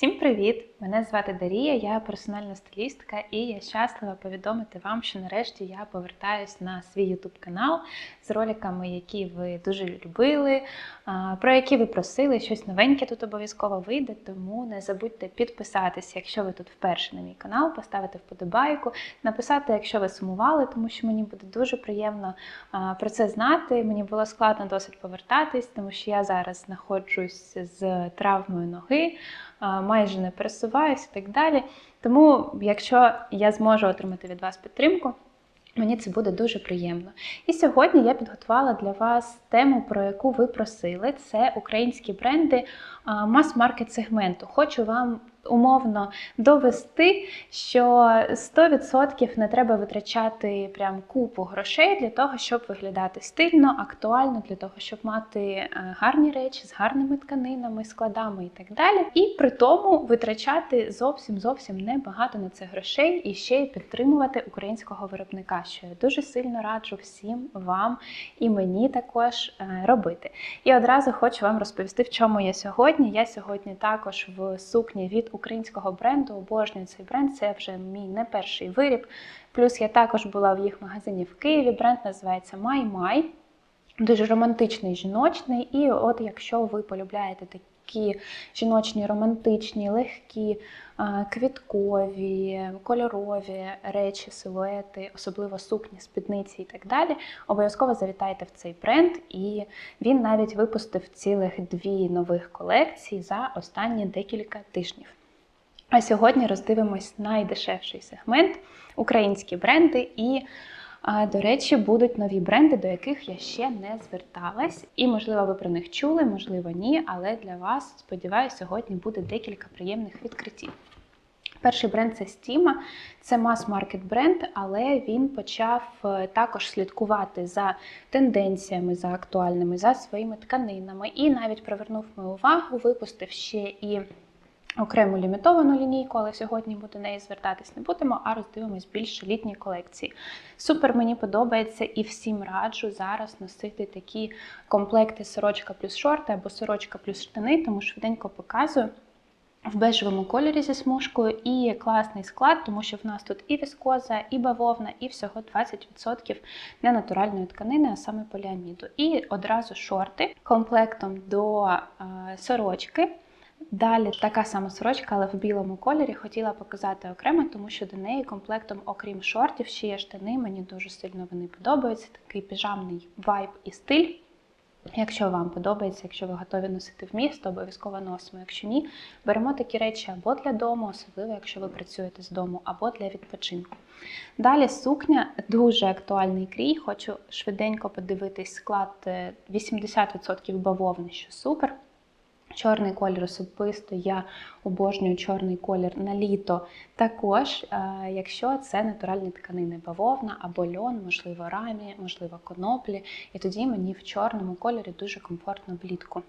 Всім привіт! Мене звати Дарія, я персональна стилістка, і я щаслива повідомити вам, що нарешті я повертаюсь на свій YouTube канал з роликами, які ви дуже любили, про які ви просили. Щось новеньке тут обов'язково вийде. Тому не забудьте підписатися, якщо ви тут вперше на мій канал, поставити вподобайку, написати, якщо ви сумували, тому що мені буде дуже приємно про це знати. Мені було складно досить повертатись, тому що я зараз знаходжусь з травмою ноги майже не пересуваюся і так далі. Тому, якщо я зможу отримати від вас підтримку, мені це буде дуже приємно. І сьогодні я підготувала для вас тему, про яку ви просили: це українські бренди мас-маркет сегменту. Хочу вам умовно довести, що 100% не треба витрачати прям купу грошей для того, щоб виглядати стильно, актуально, для того, щоб мати е, гарні речі з гарними тканинами, складами і так далі. І при тому витрачати зовсім зовсім небагато на це грошей і ще й підтримувати українського виробника, що я дуже сильно раджу всім вам і мені також е, робити. І одразу хочу вам розповісти, в чому я сьогодні. Я сьогодні також в сукні від українського бренду. Обожнюю цей бренд. Це вже мій не перший виріб. Плюс я також була в їх магазині в Києві. Бренд називається My. Дуже романтичний жіночний. І от якщо ви полюбляєте такі жіночні, романтичні, легкі, квіткові, кольорові речі, силуети, особливо сукні, спідниці і так далі, обов'язково завітайте в цей бренд, і він навіть випустив цілих дві нових колекції за останні декілька тижнів. А сьогодні роздивимось найдешевший сегмент українські бренди. І, до речі, будуть нові бренди, до яких я ще не зверталась. І, можливо, ви про них чули, можливо, ні. Але для вас, сподіваюся, сьогодні буде декілька приємних відкриттів. Перший бренд це Стіма, це мас-маркет бренд, але він почав е, також слідкувати за тенденціями, за актуальними, за своїми тканинами і навіть привернув мою увагу, випустив ще і окрему лімітовану лінійку, але сьогодні ми до неї звертатись не будемо, а роздивимось більше літні колекції. Супер мені подобається і всім раджу зараз носити такі комплекти сорочка плюс шорти або сорочка плюс штани, тому швиденько показую. В бежевому кольорі зі смужкою і класний склад, тому що в нас тут і віскоза, і бавовна, і всього 20% для натуральної тканини, а саме поліаміду. І одразу шорти комплектом до е, сорочки. Далі така сама сорочка, але в білому кольорі хотіла показати окремо, тому що до неї комплектом, окрім шортів, ще є штани. Мені дуже сильно вони подобаються. Такий піжамний вайб і стиль. Якщо вам подобається, якщо ви готові носити в місто, обов'язково носимо. Якщо ні, беремо такі речі або для дому, особливо якщо ви працюєте з дому, або для відпочинку. Далі сукня дуже актуальний крій. Хочу швиденько подивитись склад 80% бавовни, що супер. Чорний колір особисто, я обожнюю чорний колір на літо. Також, якщо це натуральні тканини, бавовна або льон, можливо, рамі, можливо, коноплі. І тоді мені в чорному кольорі дуже комфортно влітку.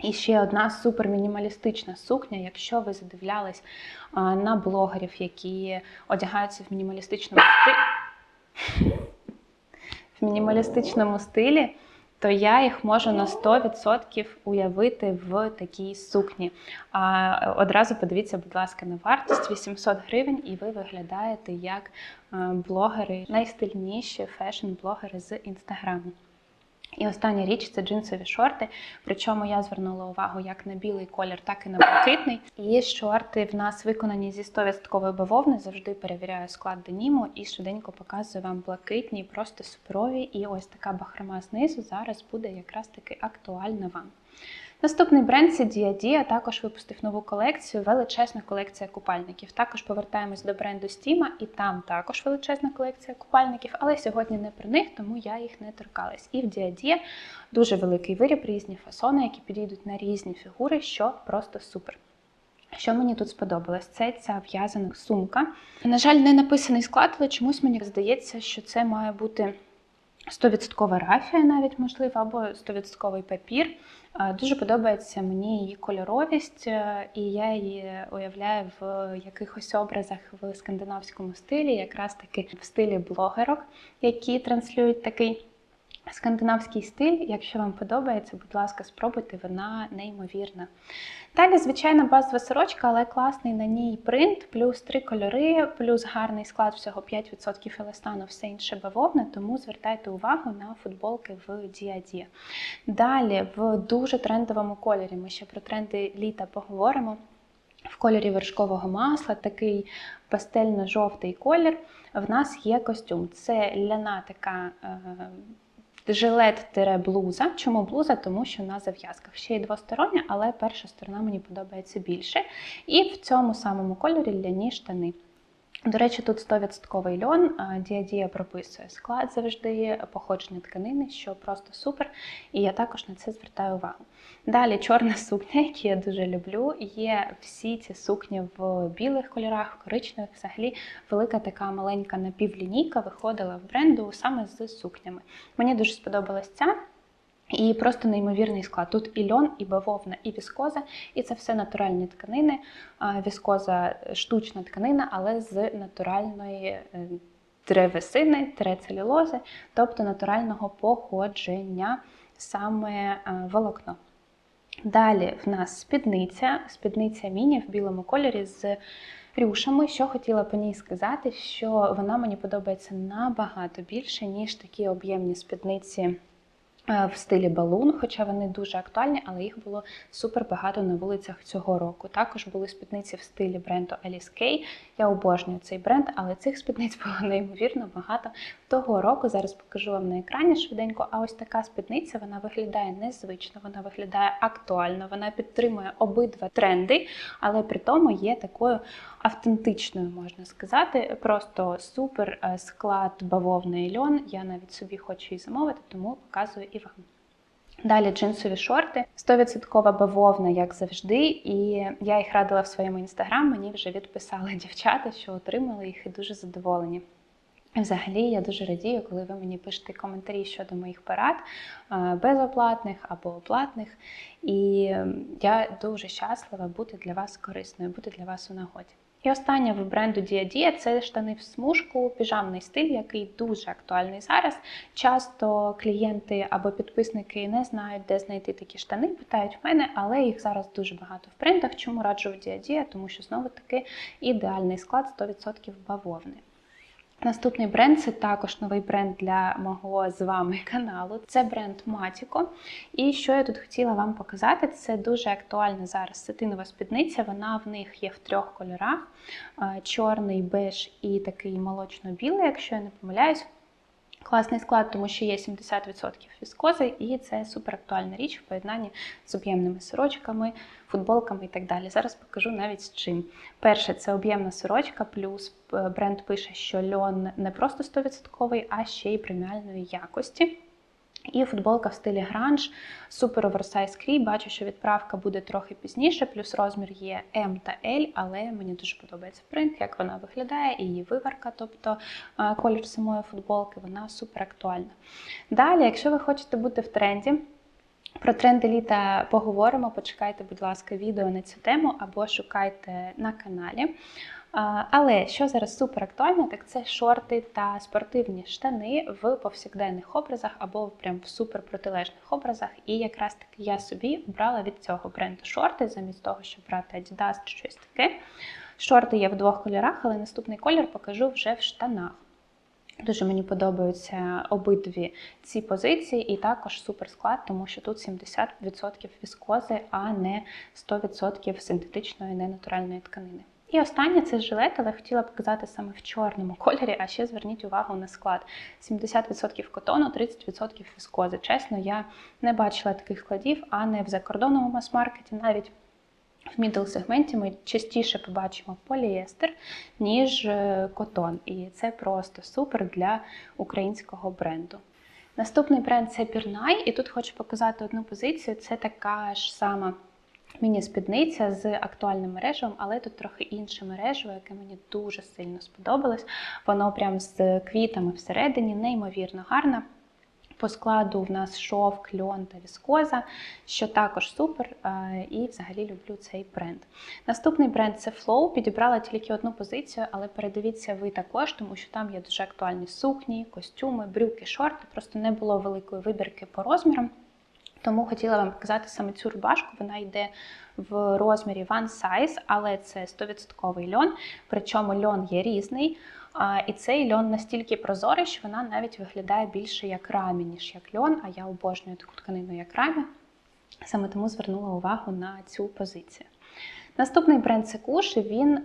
І ще одна супер мінімалістична сукня, якщо ви задивлялись на блогерів, які одягаються в мінімалістичному стилі. В мінімалістичному стилі то я їх можу на 100% уявити в такій сукні. А одразу подивіться, будь ласка, на вартість 800 гривень, і ви виглядаєте як е, блогери, найстильніші фешн-блогери з інстаграму. І остання річ це джинсові шорти. Причому я звернула увагу як на білий колір, так і на блакитний. І шорти в нас виконані зі 100% бавовни. Завжди перевіряю склад деніму і швиденько показую вам блакитні, просто суперові. І ось така бахрома знизу зараз буде якраз таки актуальна вам. Наступний бренд це Dia також випустив нову колекцію, величезна колекція купальників. Також повертаємось до бренду Стіма, і там також величезна колекція купальників, але сьогодні не про них, тому я їх не торкалась. І в Dia дуже великий виріб, різні фасони, які підійдуть на різні фігури, що просто супер. Що мені тут сподобалось, це ця в'язана сумка. На жаль, не написаний склад, але чомусь мені здається, що це має бути 100% рафія, навіть можливо, або 100% папір. Дуже подобається мені її кольоровість, е, і я її уявляю в якихось образах в скандинавському стилі, якраз таки в стилі блогерок, які транслюють такий Скандинавський стиль, якщо вам подобається, будь ласка, спробуйте, вона неймовірна. Далі, звичайно, базова сорочка, але класний на ній принт, плюс три кольори, плюс гарний склад всього 5% еластану, все інше бавовна, тому звертайте увагу на футболки в Діаді. Далі, в дуже трендовому кольорі, ми ще про тренди літа поговоримо. В кольорі вершкового масла, такий пастельно-жовтий колір. В нас є костюм. Це ляна така е, жилет-блуза. Чому блуза? Тому що на зав'язках. Ще й двостороння, але перша сторона мені подобається більше. І в цьому самому кольорі ляні штани. До речі, тут 100% льон. Діадія прописує склад завжди, походження тканини, що просто супер. І я також на це звертаю увагу. Далі чорна сукня, яку я дуже люблю. Є всі ці сукні в білих кольорах, в коричневих. Взагалі велика така маленька напівлінійка виходила в бренду саме з сукнями. Мені дуже сподобалась ця. І просто неймовірний склад. Тут і льон, і бавовна, і віскоза, і це все натуральні тканини. Віскоза штучна тканина, але з натуральної е, древесини, терецелюлози, тобто натурального походження саме е, волокно. Далі в нас спідниця, спідниця міні в білому кольорі з рюшами. Що хотіла по ній сказати, що вона мені подобається набагато більше, ніж такі об'ємні спідниці. Е, в стилі балун, хоча вони дуже актуальні, але їх було супер багато на вулицях цього року. Також були спідниці в стилі бренду Alice Kay. Я обожнюю цей бренд, але цих спідниць було неймовірно багато того року. Зараз покажу вам на екрані швиденько. А ось така спідниця вона виглядає незвично, вона виглядає актуально, вона підтримує обидва тренди, але при тому є такою автентичною, можна сказати. Просто супер е, склад бавовний льон. Я навіть собі хочу її замовити, тому показую і вам. Далі джинсові шорти, 100% бавовна, як завжди, і я їх радила в своєму інстаграм. Мені вже відписали дівчата, що отримали їх і дуже задоволені. Взагалі, я дуже радію, коли ви мені пишете коментарі щодо моїх порад, безоплатних або оплатних. І я дуже щаслива бути для вас корисною, бути для вас у нагоді. І останнє в бренду Діадія це штани в смужку, піжамний стиль, який дуже актуальний зараз. Часто клієнти або підписники не знають, де знайти такі штани, питають в мене, але їх зараз дуже багато в принтах. Чому раджу в Діадія? Тому що знову таки ідеальний склад 100% бавовни. Наступний бренд це також новий бренд для мого з вами каналу. Це бренд Матіко. І що я тут хотіла вам показати, це дуже актуальна зараз сатинова спідниця. Вона в них є в трьох кольорах: чорний, беж і такий молочно-білий, якщо я не помиляюсь. Класний склад, тому що є 70% віскози, і це супер актуальна річ в поєднанні з об'ємними сорочками, футболками і так далі. Зараз покажу навіть з чим. Перше, це об'ємна сорочка, плюс е, бренд пише, що льон не просто 100%, а ще й преміальної якості. І футболка в стилі гранж, супер оверсайз крій. Бачу, що відправка буде трохи пізніше, плюс розмір є М та L, але мені дуже подобається принт, як вона виглядає, і її виварка, тобто колір самої футболки, вона супер актуальна. Далі, якщо ви хочете бути в тренді, про тренди літа поговоримо. Почекайте, будь ласка, відео на цю тему або шукайте на каналі. Але що зараз супер актуально, так це шорти та спортивні штани в повсякденних образах або прям в супер протилежних образах. І якраз таки я собі обрала від цього бренду шорти, замість того, щоб брати Adidas чи щось таке. Шорти є в двох кольорах, але наступний колір покажу вже в штанах. Дуже мені подобаються обидві ці позиції, і також супер склад, тому що тут 70% віскози, а не 100% синтетичної ненатуральної тканини. І останнє це жилет, але хотіла показати саме в чорному кольорі, а ще зверніть увагу на склад: 70% котону, 30% віскози. Чесно, я не бачила таких складів, а не в закордонному мас-маркеті. Навіть в мідл-сегменті ми частіше побачимо поліестер, ніж е, котон. І це просто супер для українського бренду. Наступний бренд це Пірнай, і тут хочу показати одну позицію. Це така ж сама. Міні-спідниця з актуальним мережевим, але тут трохи інше мережево, яке мені дуже сильно сподобалось. Воно прям з квітами всередині, неймовірно гарне. По складу в нас шовк, льон та віскоза, що також супер. е, І взагалі люблю цей бренд. Наступний бренд це Flow. Підібрала тільки одну позицію, але передивіться ви також, тому що там є дуже актуальні сукні, костюми, брюки, шорти. Просто не було великої вибірки по розмірам. Тому хотіла вам показати саме цю рубашку. Вона йде в розмірі one size, але це 100% льон. Причому льон є різний. І цей льон настільки прозорий, що вона навіть виглядає більше як рамі, ніж як льон. А я обожнюю таку тканину, як рамі. Саме тому звернула увагу на цю позицію. Наступний бренд це Куш. Він е,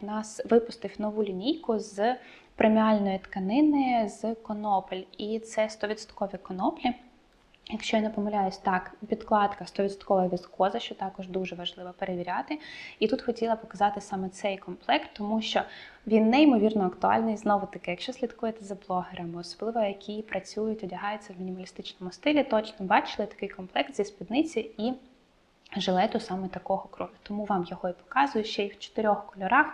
в нас випустив нову лінійку з преміальної тканини з конопель. І це 100% коноплі. Якщо я не помиляюсь, так, підкладка 100% віскоза, що також дуже важливо перевіряти. І тут хотіла показати саме цей комплект, тому що він неймовірно актуальний. Знову таки, якщо слідкуєте за блогерами, особливо які працюють, одягаються в мінімалістичному стилі, точно бачили такий комплект зі спідниці і жилету саме такого крою. Тому вам його і показую ще й в чотирьох кольорах.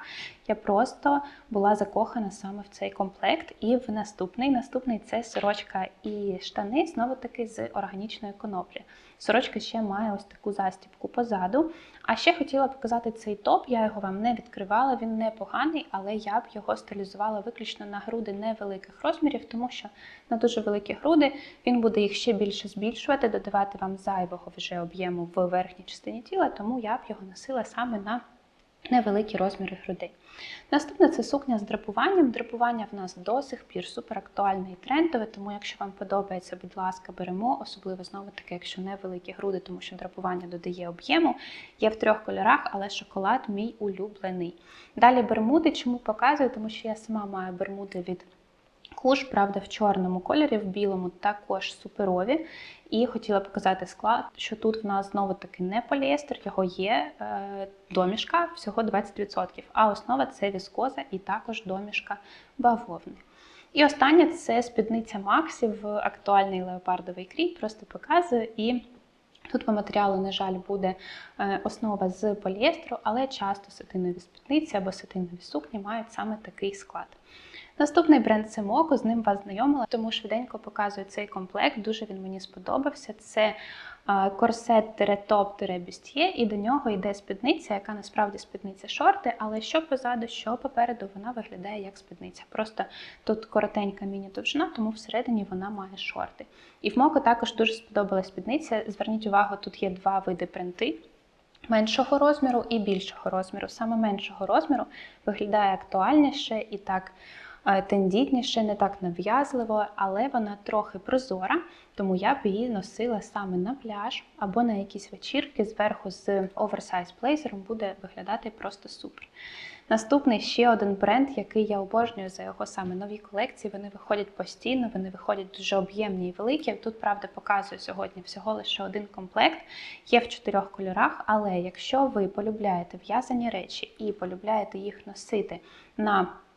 Я просто була закохана саме в цей комплект. І в наступний наступний це сорочка і штани, знову таки з органічної коноплі. Сорочка ще має ось таку застібку позаду. А ще хотіла показати цей топ. Я його вам не відкривала, він непоганий, але я б його стилізувала виключно на груди невеликих розмірів, тому що на дуже великі груди він буде їх ще більше збільшувати, додавати вам зайвого вже об'єму в верхній частині тіла, тому я б його носила саме на невеликі розміри грудей. Наступне це сукня з драпуванням. Драпування в нас до сих пір супер актуальне і трендове, тому якщо вам подобається, будь ласка, беремо, особливо знову таки, якщо невеликі груди, тому що драпування додає об'єму. Є в трьох кольорах, але шоколад мій улюблений. Далі бермуди, чому показую, тому що я сама маю бермуди від Куш, правда, в чорному кольорі, в білому також суперові. І хотіла показати склад, що тут в нас знову таки не поліестер, його є е, домішка всього 20%. А основа це віскоза і також домішка бавовни. І останнє це спідниця Максі в актуальний леопардовий крій. Просто показую і. Тут по матеріалу, на жаль, буде е, основа з поліестеру, але часто сатинові спідниці або сатинові сукні мають саме такий склад. Наступний бренд це Моко, з ним вас знайомила, тому швиденько показую цей комплект. Дуже він мені сподобався. Це корсет топ бюстьє і до нього йде спідниця, яка насправді спідниця шорти, але що позаду, що попереду, вона виглядає як спідниця. Просто тут коротенька міні-довжина, тому всередині вона має шорти. І в Моко також дуже сподобалась спідниця. Зверніть увагу, тут є два види принти. Меншого розміру і більшого розміру. Саме меншого розміру виглядає актуальніше і так тендітніше, не так нав'язливо, але вона трохи прозора, тому я б її носила саме на пляж або на якісь вечірки зверху з оверсайз блейзером буде виглядати просто супер. Наступний ще один бренд, який я обожнюю за його саме нові колекції. Вони виходять постійно, вони виходять дуже об'ємні і великі. Тут, правда, показую сьогодні всього лише один комплект. Є в чотирьох кольорах, але якщо ви полюбляєте в'язані речі і полюбляєте їх носити на Е,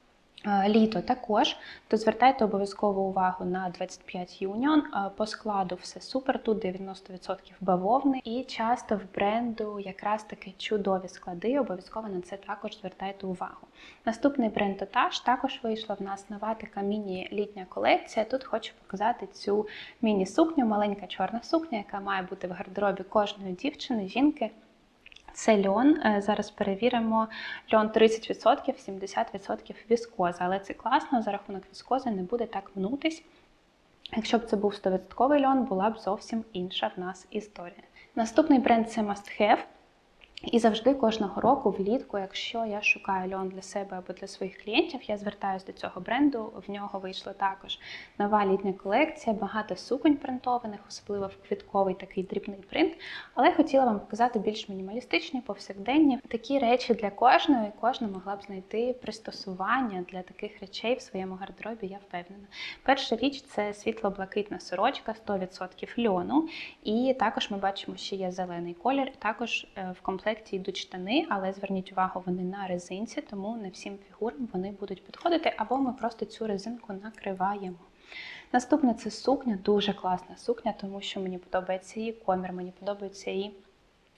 літо також, то звертайте обов'язково увагу на 25 Union. Е, по складу все супер, тут 90% бавовни, і часто в бренду якраз таки чудові склади. Обов'язково на це також звертайте увагу. Наступний бренд Тотаж також вийшла в нас нова така міні-літня колекція. Тут хочу показати цю міні-сукню, маленька чорна сукня, яка має бути в гардеробі кожної дівчини, жінки. Це льон. Е, зараз перевіримо льон 30%, 70% віскоза. Але це класно, за рахунок віскози не буде так мнутись. Якщо б це був 100% льон, була б зовсім інша в нас історія. Наступний бренд це Must Have. І завжди кожного року, влітку, якщо я шукаю льон для себе або для своїх клієнтів, я звертаюся до цього бренду. В нього вийшла також нова літня колекція, багато суконь принтованих, особливо в квітковий такий дрібний принт. Але хотіла вам показати більш мінімалістичні, повсякденні такі речі для кожного, і кожна могла б знайти пристосування для таких речей в своєму гардеробі. Я впевнена. Перша річ це світло-блакитна сорочка, 100% льону. І також ми бачимо, що є зелений колір, і також е, в комплекті комплекті йдуть штани, але зверніть увагу, вони на резинці, тому не всім фігурам вони будуть підходити, або ми просто цю резинку накриваємо. Наступне це сукня, дуже класна сукня, тому що мені подобається її комір, мені подобається її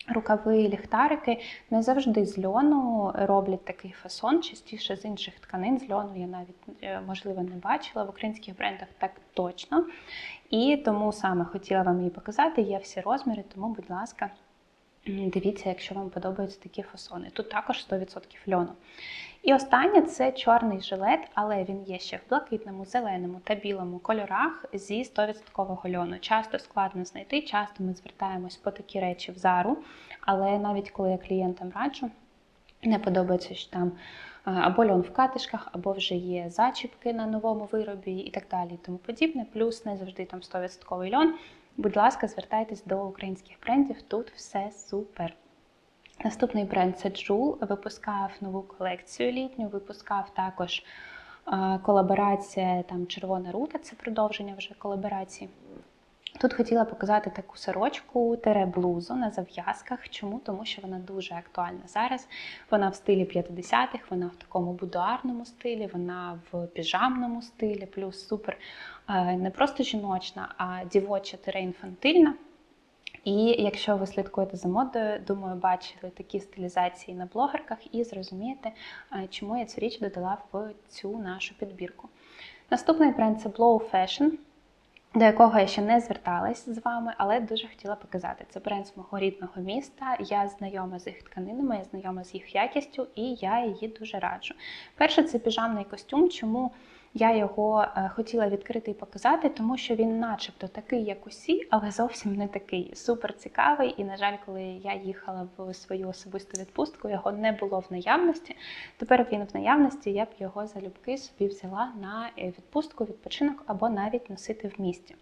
Рукави ліхтарики не завжди з льону роблять такий фасон, частіше з інших тканин. З льону я навіть е, можливо не бачила в українських брендах так точно. І тому саме хотіла вам її показати. Є всі розміри, тому, будь ласка, дивіться, якщо вам подобаються такі фасони. Тут також 100% льону. І останнє це чорний жилет, але він є ще в блакитному, зеленому та білому кольорах зі 100% льону. Часто складно знайти, часто ми звертаємось по такі речі в зару, але навіть коли я клієнтам раджу, не подобається, що там або льон в катишках, або вже є зачіпки на новому виробі і так далі. і Тому подібне. Плюс не завжди там 100% льон. Будь ласка, звертайтесь до українських брендів, тут все супер. Наступний бренд це Джул. випускав нову колекцію літню, випускав також колаборація там Червона рута, це продовження вже колаборації. Тут хотіла показати таку сорочку тере-блузу на зав'язках. Чому? Тому що вона дуже актуальна зараз. Вона в стилі 50-х, вона в такому будуарному стилі, вона в піжамному стилі, плюс супер не просто жіночна, а дівоча тере-інфантильна. І якщо ви слідкуєте за модою, думаю, бачили такі стилізації на блогерках і зрозумієте, чому я цю річ додала в цю нашу підбірку. Наступний бренд це Blow Fashion до якого я ще не зверталась з вами, але дуже хотіла показати. Це бренд з мого рідного міста. Я знайома з їх тканинами, я знайома з їх якістю, і я її дуже раджу. Перше, це піжамний костюм. Чому я його е, хотіла відкрити і показати, тому що він, начебто, такий, як усі, але зовсім не такий. Супер цікавий. І, на жаль, коли я їхала в свою особисту відпустку, його не було в наявності. Тепер він в наявності, я б його залюбки собі взяла на е, відпустку, відпочинок або навіть носити в місті.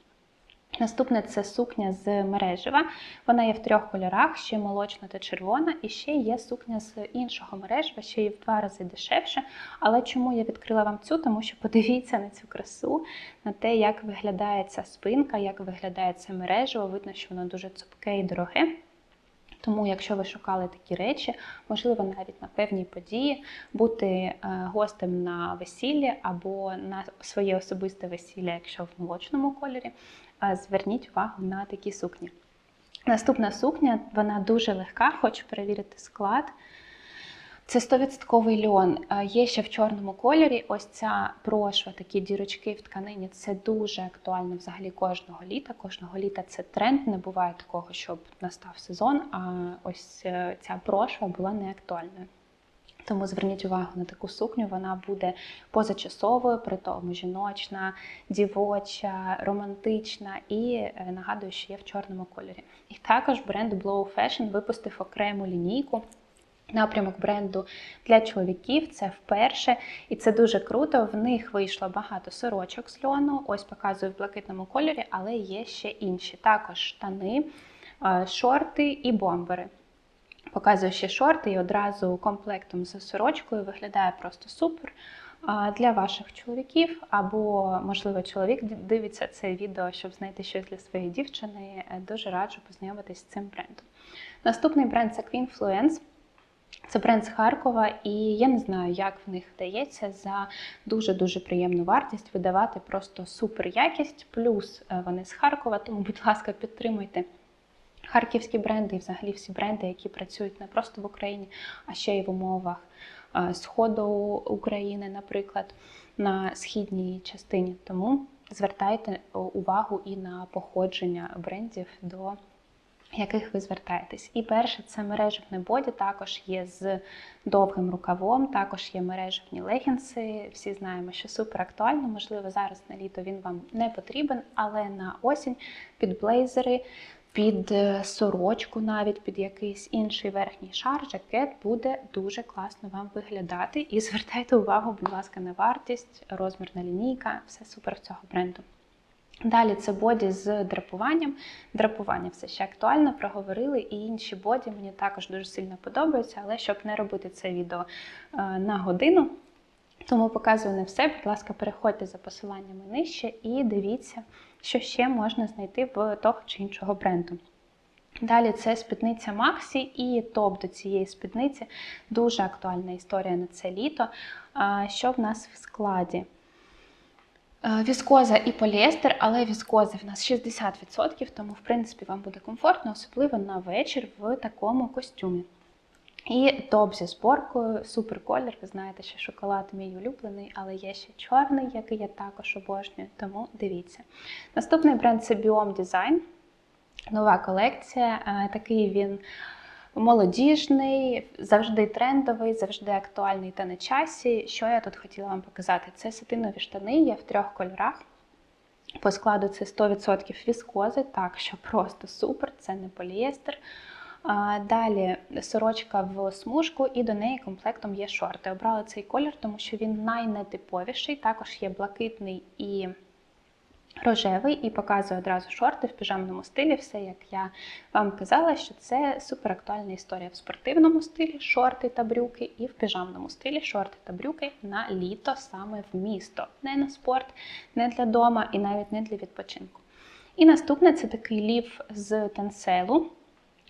Наступне це сукня з мережева. Вона є в трьох кольорах: ще молочна та червона, і ще є сукня з іншого мережева, ще є в два рази дешевше. Але чому я відкрила вам цю? Тому що подивіться на цю красу, на те, як виглядає ця спинка, як виглядає це мережево. Видно, що воно дуже цупке і дороге. Тому, якщо ви шукали такі речі, можливо, навіть на певній події бути е, гостем на весіллі або на своє особисте весілля, якщо в молочному кольорі, зверніть увагу на такі сукні. Наступна сукня, вона дуже легка, хочу перевірити склад. Це 100% льон. Є ще в чорному кольорі. Ось ця прошва, такі дірочки в тканині. Це дуже актуально взагалі кожного літа. Кожного літа це тренд. Не буває такого, щоб настав сезон, а ось е, ця прошва була не актуальною. Тому зверніть увагу на таку сукню, вона буде позачасовою, при тому жіночна, дівоча, романтична і е, нагадую, що є в чорному кольорі. І також бренд Blow Fashion випустив окрему лінійку. Напрямок бренду для чоловіків це вперше, і це дуже круто. В них вийшло багато сорочок з льону. Ось показую в блакитному кольорі, але є ще інші. Також штани, е, шорти і бомбери. Показую ще шорти і одразу комплектом з сорочкою виглядає просто супер. Для ваших чоловіків, або, можливо, чоловік дивиться це відео, щоб знайти щось для своєї дівчини. Е, дуже раджу познайомитись з цим брендом. Наступний бренд це Queenfluence. Це бренд з Харкова, і я не знаю, як в них вдається за дуже-дуже приємну вартість видавати просто супер якість, плюс е, вони з Харкова, тому, будь ласка, підтримуйте харківські бренди і взагалі всі бренди, які працюють не просто в Україні, а ще й в умовах Сходу України, наприклад, на східній частині. Тому звертайте увагу і на походження брендів до яких ви звертаєтесь. І перше, це мережевне боді, також є з довгим рукавом, також є мережевні легінси. Всі знаємо, що супер актуально. Можливо, зараз на літо він вам не потрібен, але на осінь під блейзери під е, сорочку, навіть під якийсь інший верхній шар, жакет буде дуже класно вам виглядати. І звертайте увагу, будь ласка, на вартість, розмірна лінійка, все супер в цього бренду. Далі це боді з драпуванням. Драпування все ще актуально, проговорили, і інші боді мені також дуже сильно подобаються, але щоб не робити це відео е, на годину, тому показую не все. Будь ласка, переходьте за посиланнями нижче і дивіться, що ще можна знайти в того чи іншого бренду. Далі це спідниця Максі і топ до цієї спідниці. Дуже актуальна історія на це літо. Що в нас в складі? Е, Віскоза і поліестер, але віскози в нас 60%, тому в принципі вам буде комфортно, особливо на вечір в такому костюмі. І топ зі зборкою, супер колір. Ви знаєте, що шоколад мій улюблений, але є ще чорний, який я також обожнюю, тому дивіться. Наступний бренд це Biome Design. Нова колекція. Е, Такий він молодіжний, завжди трендовий, завжди актуальний та на часі. Що я тут хотіла вам показати? Це сатинові штани, є в трьох кольорах. По складу це 100% віскози, так що просто супер, це не поліестер. Далі сорочка в смужку, і до неї комплектом є шорти. Обрала цей колір, тому що він найнетиповіший. Також є блакитний і рожевий, і показує одразу шорти в піжамному стилі. Все як я вам казала, що це супер актуальна історія в спортивному стилі, шорти та брюки, і в піжамному стилі шорти та брюки на літо саме в місто, не на спорт, не для дома і навіть не для відпочинку. І наступне це такий лів з танцелу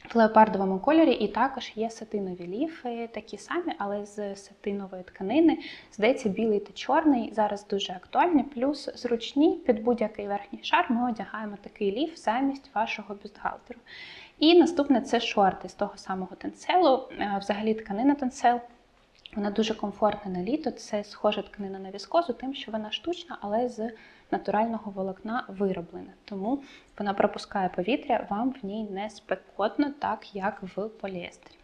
в леопардовому кольорі, і також є сатинові ліфи, такі самі, але з сатинової тканини. Здається, білий та чорний зараз дуже актуальні. Плюс зручні під будь-який верхній шар ми одягаємо такий ліф замість вашого бюстгальтеру. І наступне це шорти з того самого тенцелу. Е, Взагалі тканина тенцел. Вона дуже комфортна на літо. Це схожа тканина на віскозу, тим, що вона штучна, але з натурального волокна вироблена. Тому вона пропускає повітря, вам в ній не спекотно, так як в поліестері.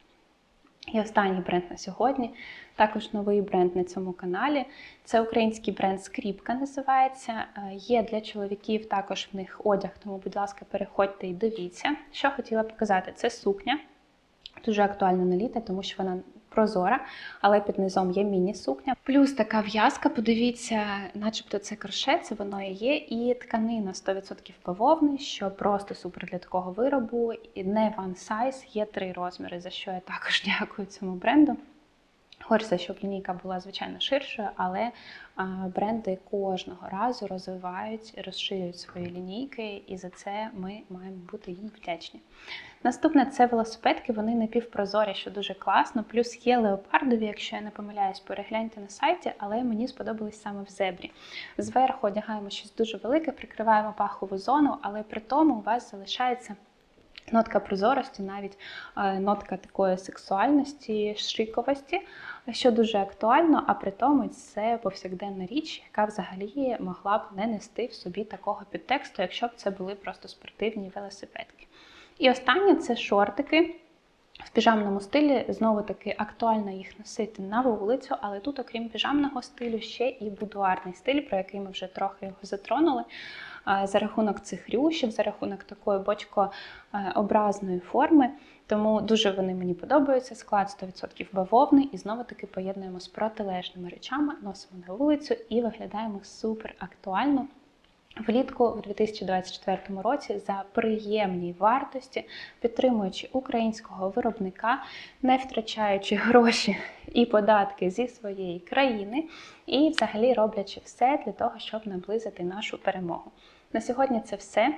І останній бренд на сьогодні, також новий бренд на цьому каналі. Це український бренд Скріпка називається. Е, Є для чоловіків також в них одяг, тому, будь ласка, переходьте і дивіться. Що хотіла показати, це сукня. Дуже актуальна на літо, тому що вона прозора, але під низом є міні-сукня. Плюс така в'язка, подивіться, начебто це крошет, це воно і є. І тканина 100% бавовни, що просто супер для такого виробу. І не one size, є три розміри, за що я також дякую цьому бренду. Хочеться, щоб лінійка була звичайно ширшою, але бренди кожного разу розвивають, розширюють свої лінійки, і за це ми маємо бути їм вдячні. Наступне це велосипедки, вони напівпрозорі, що дуже класно. Плюс є леопардові, якщо я не помиляюсь, перегляньте на сайті, але мені сподобались саме в зебрі. Зверху одягаємо щось дуже велике, прикриваємо пахову зону, але при тому у вас залишається. Нотка прозорості, навіть е, нотка такої сексуальності, шиковості, що дуже актуально, а при тому це повсякденна річ, яка взагалі могла б не нести в собі такого підтексту, якщо б це були просто спортивні велосипедки. І останнє це шортики. В піжамному стилі знову таки актуально їх носити на вулицю, але тут, окрім піжамного стилю, ще і будуарний стиль, про який ми вже трохи його затронули. За рахунок цих рюшів, за рахунок такої бочкообразної форми. Тому дуже вони мені подобаються. Склад 100% бавовний, і знову таки поєднуємо з протилежними речами, носимо на вулицю і виглядаємо супер актуально. Влітку у 2024 році за приємній вартості, підтримуючи українського виробника, не втрачаючи гроші і податки зі своєї країни, і взагалі роблячи все для того, щоб наблизити нашу перемогу. На сьогодні це все.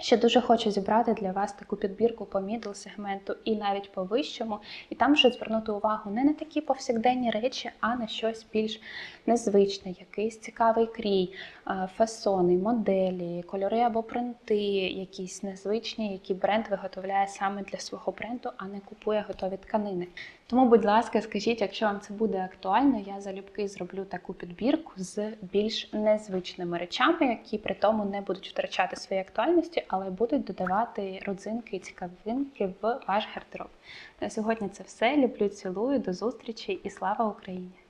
Ще дуже хочу зібрати для вас таку підбірку по мідл сегменту і навіть по вищому, і там вже звернути увагу не на такі повсякденні речі, а на щось більш незвичне, якийсь цікавий крій, фасони, моделі, кольори або принти, якісь незвичні, які бренд виготовляє саме для свого бренду, а не купує готові тканини. Тому, будь ласка, скажіть, якщо вам це буде актуально, я залюбки зроблю таку підбірку з більш незвичними речами, які при тому не будуть втрачати свої актуальності, але будуть додавати родзинки і цікавинки в ваш гардероб. На сьогодні це все. Люблю, цілую, до зустрічі і слава Україні!